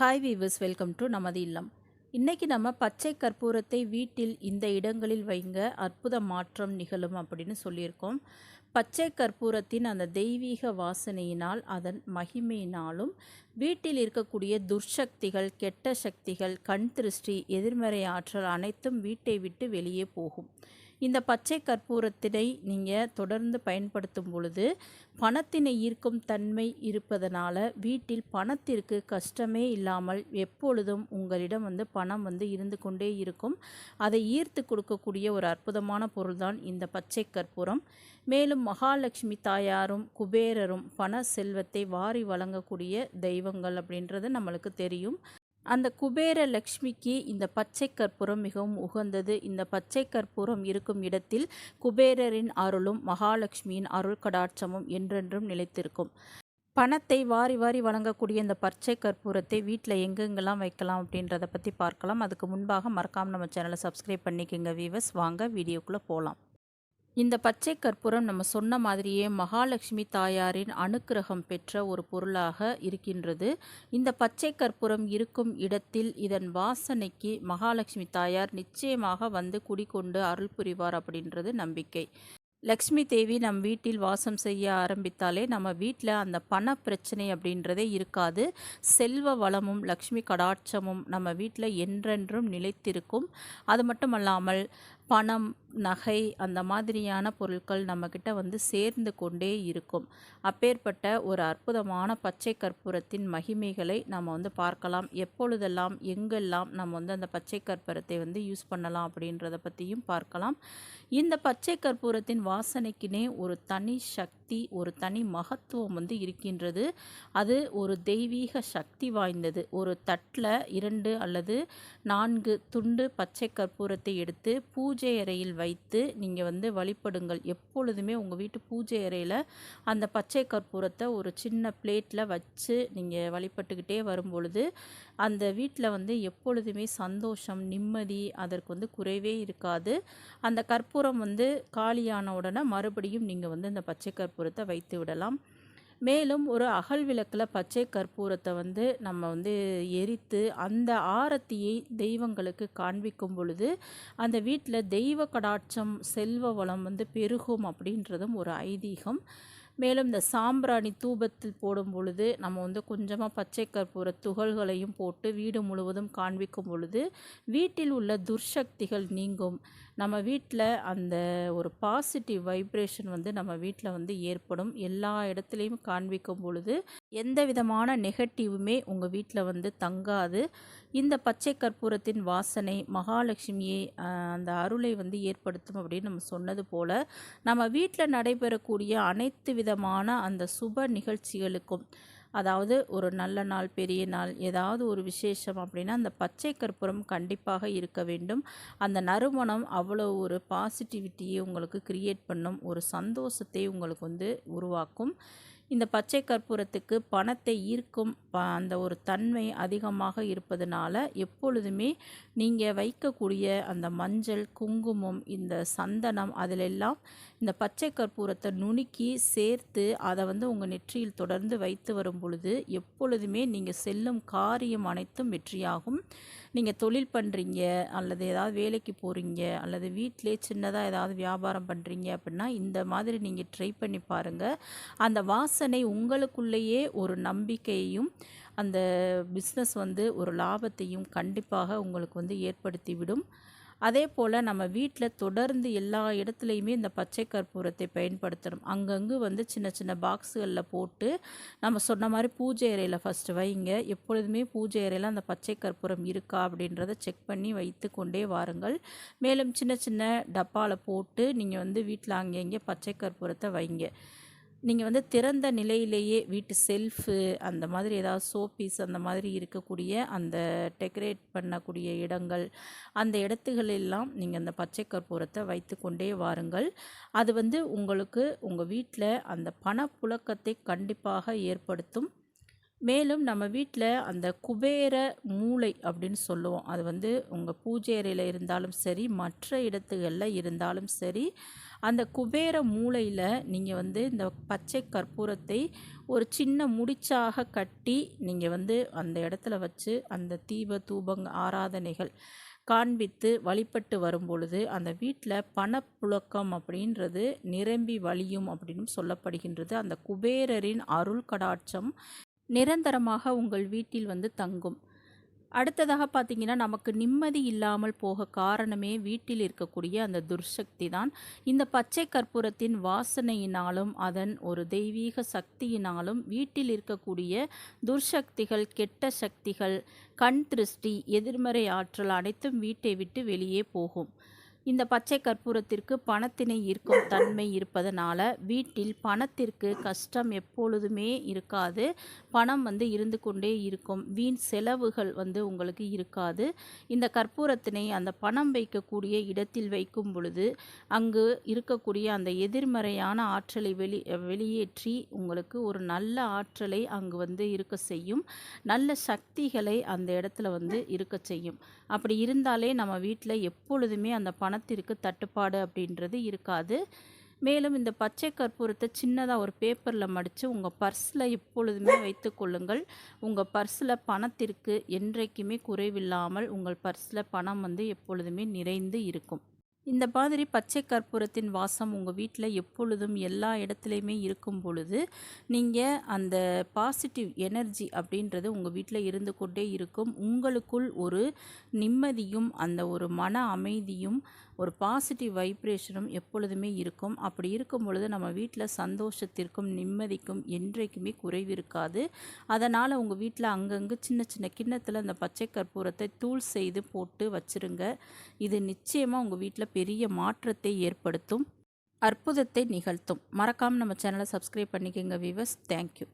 Hi viewers welcome to நமது இல்லம் இன்றைக்கி நம்ம பச்சை கற்பூரத்தை வீட்டில் இந்த இடங்களில் வைங்க அற்புத மாற்றம் நிகழும் அப்படின்னு சொல்லியிருக்கோம். பச்சை கற்பூரத்தின் அந்த தெய்வீக வாசனையினால் அதன் மகிமையினாலும் வீட்டில் இருக்கக்கூடிய துர்சக்திகள் கெட்ட சக்திகள் கண் திருஷ்டி எதிர்மறை ஆற்றல் அனைத்தும் வீட்டை விட்டு வெளியே போகும். இந்த பச்சை கற்பூரத்தினை நீங்கள் தொடர்ந்து பயன்படுத்தும் பொழுது பணத்தினை ஈர்க்கும் தன்மை இருப்பதனால வீட்டில் பணத்திற்கு கஷ்டமே இல்லாமல் எப்பொழுதும் உங்களிடம் வந்து பணம் வந்து இருந்து கொண்டே இருக்கும். அதை ஈர்த்து கொடுக்கக்கூடிய ஒரு அற்புதமான பொருள்தான் இந்த பச்சை கற்பூரம். மேலும் மகாலட்சுமி தாயாரும் குபேரரும் பண செல்வத்தை வாரி வழங்கக்கூடிய தெய்வங்கள் அப்படின்றது நம்மளுக்கு தெரியும். அந்த குபேர லக்ஷ்மிக்கு இந்த பச்சை கற்பூரம் மிகவும் உகந்தது. இந்த பச்சை கற்பூரம் இருக்கும் இடத்தில் குபேரரின் அருளும் மகாலட்சுமியின் அருள் கடாட்சமும் என்றென்றும் நிலைத்திருக்கும். பணத்தை வாரி வாரி வழங்கக்கூடிய இந்த பச்சை கற்பூரத்தை வீட்டில் எங்கெங்கெல்லாம் வைக்கலாம் அப்படின்றத பற்றி பார்க்கலாம். அதுக்கு முன்பாக மறக்காமல் நம்ம சேனலை சப்ஸ்கிரைப் பண்ணிக்கோங்க வீவர்ஸ் வாங்க வீடியோக்குள்ளே போகலாம் இந்த பச்சை கற்பூரம் நம்ம சொன்ன மாதிரியே மகாலட்சுமி தாயாரின் அனுக்கிரகம் பெற்ற ஒரு பொருளாக இருக்கின்றது. இந்த பச்சை கற்பூரம் இருக்கும் இடத்தில் இதன் வாசனைக்கு மகாலட்சுமி தாயார் நிச்சயமாக வந்து குடிக்கொண்டு அருள் புரிவார் அப்படின்றது நம்பிக்கை. லக்ஷ்மி தேவி நம் வீட்டில் வாசம் செய்ய ஆரம்பித்தாலே நம்ம வீட்டில் அந்த பண பிரச்சனை அப்படின்றதே இருக்காது. செல்வ வளமும் லக்ஷ்மி கடாட்சமும் நம்ம வீட்டில் என்றென்றும் நிலைத்திருக்கும். அது மட்டும் அல்லாமல் பணம் நகை அந்த மாதிரியான பொருட்கள் நம்மக்கிட்ட வந்து சேர்ந்து கொண்டே இருக்கும். அப்பேற்பட்ட ஒரு அற்புதமான பச்சை கற்பூரத்தின் மகிமைகளை நம்ம வந்து பார்க்கலாம். எப்பொழுதெல்லாம் எங்கெல்லாம் நம்ம வந்து அந்த பச்சை கற்பூரத்தை வந்து யூஸ் பண்ணலாம் அப்படின்றத பற்றியும் பார்க்கலாம். இந்த பச்சை கற்பூரத்தின் வாசனைக்குனே ஒரு தனி சக்தி சக்தி ஒரு தனி மகத்துவம் வந்து இருக்கின்றது. அது ஒரு தெய்வீக சக்தி வாய்ந்தது. ஒரு தட்டில் இரண்டு அல்லது நான்கு துண்டு பச்சை கற்பூரத்தை எடுத்து பூஜை அறையில் வைத்து நீங்கள் வந்து வழிபடுங்கள். எப்பொழுதுமே உங்கள் வீட்டு பூஜை அறையில் அந்த பச்சை கற்பூரத்தை ஒரு சின்ன பிளேட்டில் வச்சு நீங்கள் வழிபட்டுக்கிட்டே வரும்பொழுது அந்த வீட்டில் வந்து எப்பொழுதுமே சந்தோஷம் நிம்மதி அதற்கு வந்து குறைவே இருக்காது. அந்த கற்பூரம் வந்து காலியான உடனே மறுபடியும் நீங்கள் வந்து அந்த பச்சை பொருத்த வைத்து விடலாம். மேலும் ஒரு அகல் விளக்கில் பச்சை கற்பூரத்தை வந்து நம்ம வந்து எரித்து அந்த ஆரத்தியை தெய்வங்களுக்கு காண்பிக்கும் பொழுது அந்த வீட்டில் தெய்வ கடாட்சம் செல்வ வளம் வந்து பெருகும் அப்படின்றதும் ஒரு ஐதீகம். மேலும் இந்த சாம்பிராணி தூபத்தில் போடும் பொழுது நம்ம வந்து கொஞ்சமாக பச்சை கற்பூர துகள்களையும் போட்டு வீடு முழுவதும் காண்பிக்கும் பொழுது வீட்டில் உள்ள துர்சக்திகள் நீங்கும். நம்ம வீட்டில் அந்த ஒரு பாசிட்டிவ் வைப்ரேஷன் வந்து நம்ம வீட்டில் வந்து ஏற்படும். எல்லா இடத்துலையும் காண்பிக்கும் பொழுது எந்த விதமான நெகட்டிவுமே உங்கள் வீட்டில் வந்து தங்காது. இந்த பச்சை கற்பூரத்தின் வாசனை மகாலட்சுமியை அந்த அருளை வந்து ஏற்படுத்தும் அப்படின்னு நம்ம சொன்னது போல் நம்ம வீட்டில் நடைபெறக்கூடிய அனைத்து விதமான அந்த சுப நிகழ்ச்சிகளுக்கும் அதாவது ஒரு நல்ல நாள் பெரிய நாள் ஏதாவது ஒரு விசேஷம் அப்படின்னா அந்த பச்சை கற்பூரம் கண்டிப்பாக இருக்க வேண்டும். அந்த நறுமணம் அவ்வளோ ஒரு பாசிட்டிவிட்டியை உங்களுக்கு கிரியேட் பண்ணும் ஒரு சந்தோஷத்தை உங்களுக்கு வந்து உருவாக்கும். இந்த பச்சை கற்பூரத்துக்கு பணத்தை ஈர்க்கும் அந்த ஒரு தன்மை அதிகமாக இருப்பதனால எப்பொழுதுமே நீங்கள் வைக்கக்கூடிய அந்த மஞ்சள் குங்குமம் இந்த சந்தனம் அதிலெல்லாம் இந்த பச்சை கற்பூரத்தை நுணுக்கி சேர்த்து அதை வந்து உங்கள் நெற்றியில் தொடர்ந்து வைத்து வரும் பொழுது எப்பொழுதுமே நீங்கள் செல்லும் காரியம் அனைத்தும் வெற்றியாகும். நீங்கள் தொழில் பண்ணுறீங்க அல்லது ஏதாவது வேலைக்கு போகிறீங்க அல்லது வீட்டிலே சின்னதாக ஏதாவது வியாபாரம் பண்ணுறீங்க அப்படின்னா இந்த மாதிரி நீங்கள் ட்ரை பண்ணி பாருங்கள் அந்த வாசனை உங்களுக்குள்ளேயே ஒரு நம்பிக்கையையும் அந்த பிஸ்னஸ் வந்து ஒரு லாபத்தையும் கண்டிப்பாக உங்களுக்கு வந்து ஏற்படுத்திவிடும். அதே போல் நம்ம வீட்டில் தொடர்ந்து எல்லா இடத்துலையுமே இந்த பச்சை கற்பூரத்தை பயன்படுத்தணும். அங்கங்கு வந்து சின்ன சின்ன பாக்ஸுகளில் போட்டு நம்ம சொன்ன மாதிரி பூஜை அறையில் ஃபஸ்ட்டு வைங்க. எப்பொழுதுமே பூஜை அறையில் அந்த பச்சை கற்பூரம் இருக்கா அப்படின்றத செக் பண்ணி வைத்து கொண்டே வாருங்கள். மேலும் சின்ன சின்ன டப்பாவில் போட்டு நீங்கள் வந்து வீட்டில் அங்கே இங்கே பச்சை கற்பூரத்தை வைங்க. நீங்கள் வந்து திறந்த நிலையிலேயே வீட்டு செல்ஃபு அந்த மாதிரி ஏதாவது சோப்பீஸ் அந்த மாதிரி இருக்கக்கூடிய அந்த டெக்கரேட் பண்ணக்கூடிய இடங்கள் அந்த இடத்துகளெல்லாம் நீங்கள் அந்த பச்சை கற்பூரத்தை வைத்து கொண்டே வாருங்கள். அது வந்து உங்களுக்கு உங்கள் வீட்டில் அந்த பணப்புழக்கத்தை கண்டிப்பாக ஏற்படுத்தும். மேலும் நம்ம வீட்டில் அந்த குபேர மூளை அப்படின்னு சொல்லுவோம். அது வந்து உங்கள் பூஜை அறையில் இருந்தாலும் சரி மற்ற இடத்துகளில் இருந்தாலும் சரி அந்த குபேர மூளையில் நீங்கள் வந்து இந்த பச்சை கற்பூரத்தை ஒரு சின்ன முடிச்சாக கட்டி நீங்கள் வந்து அந்த இடத்துல வச்சு அந்த தீப தூபங்க ஆராதனைகள் காண்பித்து வழிபட்டு வரும் பொழுது அந்த வீட்டில் பணப்புழக்கம் அப்படின்றது நிரம்பி வழியும் அப்படின்னு சொல்லப்படுகின்றது. அந்த குபேரரின் அருள் கடாட்சம் நிரந்தரமாக உங்கள் வீட்டில் வந்து தங்கும். அடுத்ததாக பார்த்தீங்கன்னா நமக்கு நிம்மதி இல்லாமல் போக காரணமே வீட்டில் இருக்கக்கூடிய அந்த துர்சக்தி தான். இந்த பச்சை கற்பூரத்தின் வாசனையினாலும் அதன் ஒரு தெய்வீக சக்தியினாலும் வீட்டில் இருக்கக்கூடிய துர்சக்திகள் கெட்ட சக்திகள் கண் திருஷ்டி எதிர்மறை ஆற்றல் அனைத்தும் வீட்டை விட்டு வெளியே போகும். இந்த பச்சை கற்பூரத்திற்கு பணத்தினை ஈர்க்கும் தன்மை இருப்பதனால வீட்டில் பணத்திற்கு கஷ்டம் எப்பொழுதுமே இருக்காது. பணம் வந்து இருந்து கொண்டே இருக்கும். வீண் செலவுகள் வந்து உங்களுக்கு இருக்காது. இந்த கற்பூரத்தினை அந்த பணம் வைக்கக்கூடிய இடத்தில் வைக்கும் பொழுது அங்கு இருக்கக்கூடிய அந்த எதிர்மறையான ஆற்றலை வெளி வெளியேற்றி உங்களுக்கு ஒரு நல்ல ஆற்றலை அங்கு வந்து இருக்க செய்யும். நல்ல சக்திகளை அந்த இடத்துல வந்து இருக்க செய்யும். அப்படி இருந்தாலே நம்ம வீட்டில் எப்பொழுதுமே அந்த பண பணத்திற்கு தட்டுப்பாடு அப்படின்றது இருக்காது. மேலும் இந்த பச்சை கற்பூரத்தை சின்னதாக ஒரு பேப்பரில் மடித்து உங்கள் பர்ஸில் எப்பொழுதுமே வைத்து கொள்ளுங்கள். உங்கள் பர்ஸில் பணத்திற்கு என்றைக்குமே குறைவில்லாமல் உங்கள் பர்ஸில் பணம் வந்து எப்பொழுதுமே நிறைந்து இருக்கும். இந்த மாதிரி பச்சை கற்பூரத்தின் வாசம் உங்கள் வீட்டில் எப்பொழுதும் எல்லா இடத்துலையுமே இருக்கும் பொழுது நீங்கள் அந்த பாசிட்டிவ் எனர்ஜி அப்படின்றது உங்கள் வீட்டில் இருந்து கொண்டே இருக்கும். உங்களுக்குள் ஒரு நிம்மதியும் அந்த ஒரு மன அமைதியும் ஒரு பாசிட்டிவ் வைப்ரேஷனும் எப்பொழுதுமே இருக்கும். அப்படி இருக்கும் பொழுது நம்ம வீட்டில் சந்தோஷத்திற்கும் நிம்மதிக்கும் என்றைக்குமே குறைவு இருக்காது. அதனால் உங்கள் வீட்டில் அங்கங்கே சின்ன சின்ன கிண்ணத்தில் அந்த பச்சை கற்பூரத்தை தூள் செய்து போட்டு வச்சுருங்க. இது நிச்சயமாக உங்கள் வீட்டில் பெரிய மாற்றத்தை ஏற்படுத்தும் அற்புதத்தை நிகழ்த்தும். மறக்காமல் நம்ம சேனலை சப்ஸ்கிரைப் பண்ணிக்கோங்க விவஸ் தேங்க்யூ